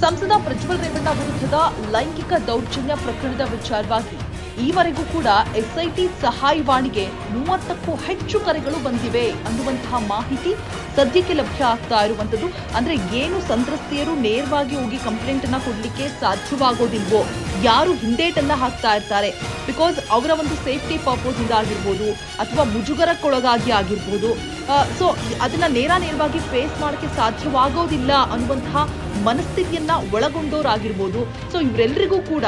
ಸಂಸದ ಪ್ರಜ್ವಲ್ ರೇವಣ್ಣ ವಿರುದ್ಧದ ಲೈಂಗಿಕ ದೌರ್ಜನ್ಯ ಪ್ರಕರಣದ ವಿಚಾರವಾಗಿ ಈವರೆಗೂ ಕೂಡ ಎಸ್ಐಟಿ ಸಹಾಯವಾಣಿಗೆ ಮೂವತ್ತಕ್ಕೂ ಹೆಚ್ಚು ಕರೆಗಳು ಬಂದಿವೆ ಅನ್ನುವಂತಹ ಮಾಹಿತಿ ಸದ್ಯಕ್ಕೆ ಲಭ್ಯ ಆಗ್ತಾ ಇರುವಂತದ್ದು ಅಂದ್ರೆ ಏನು ಸಂತ್ರಸ್ತೆಯರು ನೇರವಾಗಿ ಹೋಗಿ ಕಂಪ್ಲೇಂಟ್ ಅನ್ನ ಕೊಡ್ಲಿಕ್ಕೆ ಸಾಧ್ಯವಾಗೋದಿಲ್ವೋ? ಯಾರು ಹಿಂದೇಟನ್ನ ಹಾಕ್ತಾ ಇರ್ತಾರೆ. ಬಿಕಾಸ್ ಅವರ ಒಂದು ಸೇಫ್ಟಿ ಪರ್ಪೋಸ್ ಇಂದ ಆಗಿರ್ಬೋದು, ಅಥವಾ ಮುಜುಗರಕ್ಕೊಳಗಾಗಿ ಆಗಿರ್ಬೋದು. ಸೊ ಅದನ್ನ ನೇರ ನೇರವಾಗಿ ಫೇಸ್ ಮಾಡಕ್ಕೆ ಸಾಧ್ಯವಾಗೋದಿಲ್ಲ ಅನ್ನುವಂತಹ ಮನಸ್ಥಿತಿಯನ್ನ ಒಳಗೊಂಡವರಾಗಿರ್ಬೋದು ಸೊ ಇವರೆಲ್ಲರಿಗೂ ಕೂಡ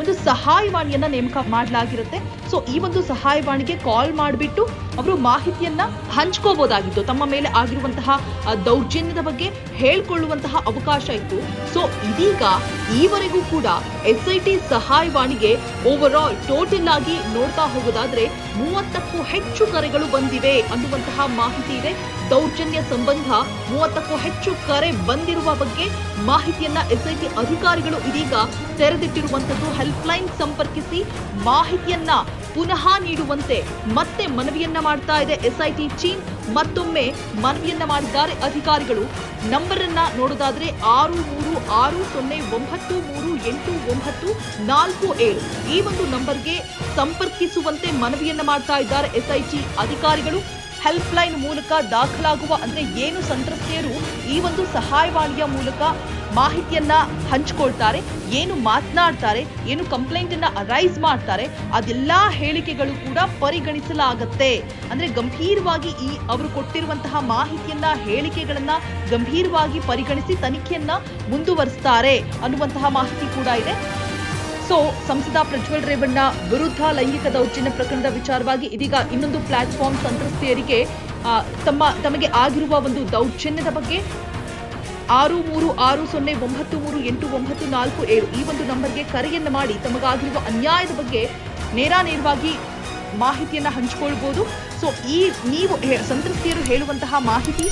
ಒಂದು ಸಹಾಯವಾಣಿಯನ್ನ ನೇಮಕ ಮಾಡಲಾಗಿರುತ್ತೆ. ಸೊ ಈ ಒಂದು ಸಹಾಯವಾಣಿಗೆ ಕಾಲ್ ಮಾಡಿಬಿಟ್ಟು ಅವರು ಮಾಹಿತಿಯನ್ನ ಹಂಚ್ಕೋಬಹುದಾಗಿತ್ತು ತಮ್ಮ ಮೇಲೆ ಆಗಿರುವಂತಹ ದೌರ್ಜನ್ಯದ ಬಗ್ಗೆ ಹೇಳ್ಕೊಳ್ಳುವಂತಹ ಅವಕಾಶ ಇತ್ತು. ಸೊ ಇದೀಗ ಈವರೆಗೂ ಕೂಡ ಎಸ್ ಐ ಟಿ ಸಹಾಯವಾಣಿಗೆ ಓವರ್ ಆಲ್ ಟೋಟಲ್ ಆಗಿ ನೋಡ್ತಾ ಹೋಗೋದಾದ್ರೆ ಮೂವತ್ತಕ್ಕೂ ಹೆಚ್ಚು ಕರೆಗಳು ಬಂದಿವೆ ಅನ್ನುವಂತಹ ಮಾಹಿತಿ ಇದೆ. ದೌರ್ಜನ್ಯ ಸಂಬಂಧ ಮೂವತ್ತಕ್ಕೂ ಹೆಚ್ಚು ಕರೆ ಬಂದಿರುವ ಬಗ್ಗೆ ಮಾಹಿತಿಯನ್ನ ಎಸ್ಐಟಿ ಅಧಿಕಾರಿಗಳು ಇದೀಗ ತೆರೆದಿಟ್ಟಿರುವಂತದ್ದು ಹೆಲ್ಪ್ ಲೈನ್ ಸಂಪರ್ಕಿಸಿ ಮಾಹಿತಿಯನ್ನ ಪುನಃ ನೀಡುವಂತೆ ಮತ್ತೆ ಮನವಿಯನ್ನ ಮಾಡ್ತಾ ಇದೆ ಎಸ್ಐಟಿ ಚೀನ್ ಮತ್ತೊಮ್ಮೆ ಮನವಿಯನ್ನ ಮಾಡಿದ್ದಾರೆ ಅಧಿಕಾರಿಗಳು. ನಂಬರ್ ಅನ್ನ ನೋಡೋದಾದ್ರೆ ಆರು ಮೂರು ಆರು ಸೊನ್ನೆ ಒಂಬತ್ತು ಮೂರು ಎಂಟು ಒಂಬತ್ತು ನಾಲ್ಕು ಏಳು. ಈ ಒಂದು ನಂಬರ್ಗೆ ಸಂಪರ್ಕಿಸುವಂತೆ ಮನವಿಯನ್ನ ಮಾಡ್ತಾ ಇದ್ದಾರೆ ಎಸ್ಐಟಿ ಅಧಿಕಾರಿಗಳು. ಹೆಲ್ಪ್ ಲೈನ್ ಮೂಲಕ ದಾಖಲಾಗುವ ಅಂದ್ರೆ ಏನು ಸಂತ್ರಸ್ತೆಯರು ಈ ಒಂದು ಸಹಾಯವಾಣಿಯ ಮೂಲಕ ಮಾಹಿತಿಯನ್ನ ಹಂಚ್ಕೊಳ್ತಾರೆ, ಏನು ಮಾತನಾಡ್ತಾರೆ, ಏನು ಕಂಪ್ಲೇಂಟ್ ಅನ್ನ ಅರೈಸ್ ಮಾಡ್ತಾರೆ, ಅದೆಲ್ಲಾ ಹೇಳಿಕೆಗಳು ಕೂಡ ಪರಿಗಣಿಸಲಾಗತ್ತೆ. ಅಂದ್ರೆ ಗಂಭೀರವಾಗಿ ಈ ಅವರು ಕೊಟ್ಟಿರುವಂತಹ ಮಾಹಿತಿಯನ್ನ, ಹೇಳಿಕೆಗಳನ್ನ ಗಂಭೀರವಾಗಿ ಪರಿಗಣಿಸಿ ತನಿಖೆಯನ್ನ ಮುಂದುವರಿಸ್ತಾರೆ ಅನ್ನುವಂತಹ ಮಾಹಿತಿ ಕೂಡ ಇದೆ. ಸೊ ಸಂಸದ ಪ್ರಜ್ವಲ್ ರೇವಣ್ಣ ವಿರುದ್ಧ ಲೈಂಗಿಕ ದೌರ್ಜನ್ಯ ಪ್ರಕರಣದ ವಿಚಾರವಾಗಿ ಇದೀಗ ಇನ್ನೊಂದು ಪ್ಲಾಟ್ಫಾರ್ಮ್ ಸಂತ್ರಸ್ತೆಯರಿಗೆ ತಮ್ಮ, ತಮಗೆ ಆಗಿರುವ ಒಂದು ದೌರ್ಜನ್ಯದ ಬಗ್ಗೆ ಆರು ಮೂರು ಆರು ಸೊನ್ನೆ ಒಂಬತ್ತು ಮೂರು ಎಂಟು ಒಂಬತ್ತು ನಾಲ್ಕು ಏಳು. ಈ ಒಂದು ನಂಬರ್ಗೆ ಕರೆಯನ್ನು ಮಾಡಿ ತಮಗಾಗಿರುವ ಅನ್ಯಾಯದ ಬಗ್ಗೆ ನೇರ ನೇರವಾಗಿ ಮಾಹಿತಿಯನ್ನು ಹಂಚಿಕೊಳ್ಬೋದು. ಸೊ ಈ ನೀವು ಸಂತ್ರಸ್ತೆಯರು ಹೇಳುವಂತಹ ಮಾಹಿತಿ,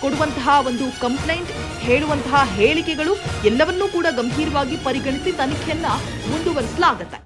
ಕೊಡುವಂತಹ ಒಂದು ಕಂಪ್ಲೇಂಟ್ ಹೇಳುವಂತಹ ಹೇಳಿಕೆಗಳು ಎಲ್ಲವನ್ನೂ ಕೂಡ ಗಂಭೀರವಾಗಿ ಪರಿಗಣಿಸಿ ತನಿಖೆಯನ್ನು ಮುಂದುವರಿಸಲಾಗುತ್ತೆ.